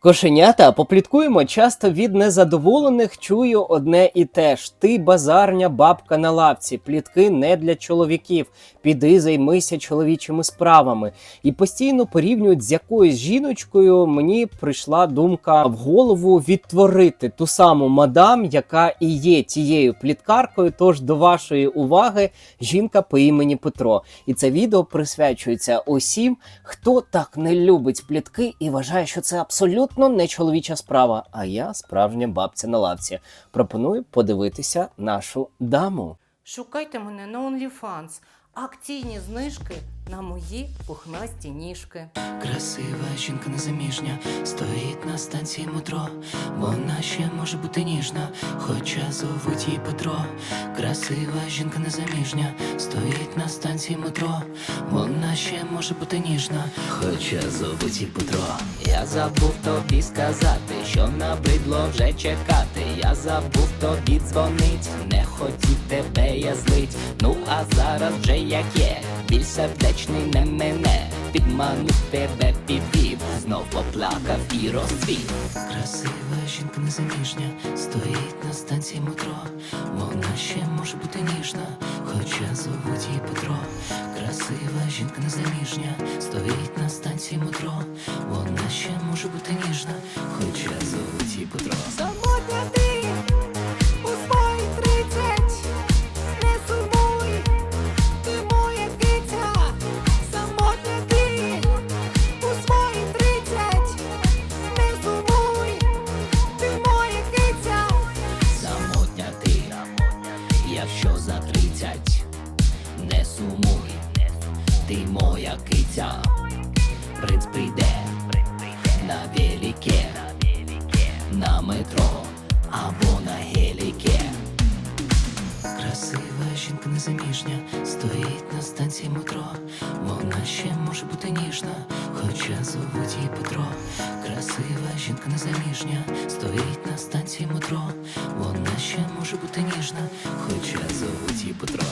Кошенята, попліткуємо, часто від незадоволених чую одне і те ж: ти базарня бабка на лавці, плітки не для чоловіків. Піди займися чоловічими справами. І постійно порівнюють з якоюсь жіночкою. Мені прийшла думка в голову відтворити ту саму мадам, яка і є тією пліткаркою. Тож до вашої уваги жінка по імені Петро. І це відео присвячується усім, хто так не любить плітки і вважає, що це абсолютно не чоловіча справа. А я справжня бабця на лавці. Пропоную подивитися нашу даму. Шукайте мене на OnlyFans. Акційні знижки на мої пухнасті ніжки. Красива жінка незаміжня стоїть на станції метро. Вона ще може бути ніжна, хоча зовуть її Петро. Красива жінка незаміжня стоїть на станції метро. Вона ще може бути ніжна, хоча зовуть її Петро. Я забув тобі сказати, що набридло вже чекати. Я забув тобі дзвонить, не хотів тебе я злить. Ну а зараз вже як є, біль сердечний не мене. Підманув тебе підвів, знов поплакав і розцвів. Красива жінка незаміжня стоїть на станції метро. Вона ще може бути ніжна, хоча зовуть її Петро. Красива жінка незаміжня стоїть на станції метро. Вона ще може бути ніжна, за тридцять, не сумуй, ти моя киця, принц прийде на велике, на метро або на геліке. Красива жінка незаміжня стоїть на станції метро. Вона ще може бути ніжна, хоча зовуть її Петро. Красива жінка незаміжня стоїть на станції метро. Вона ще може бути ніжна, хоча зовуть її Петро.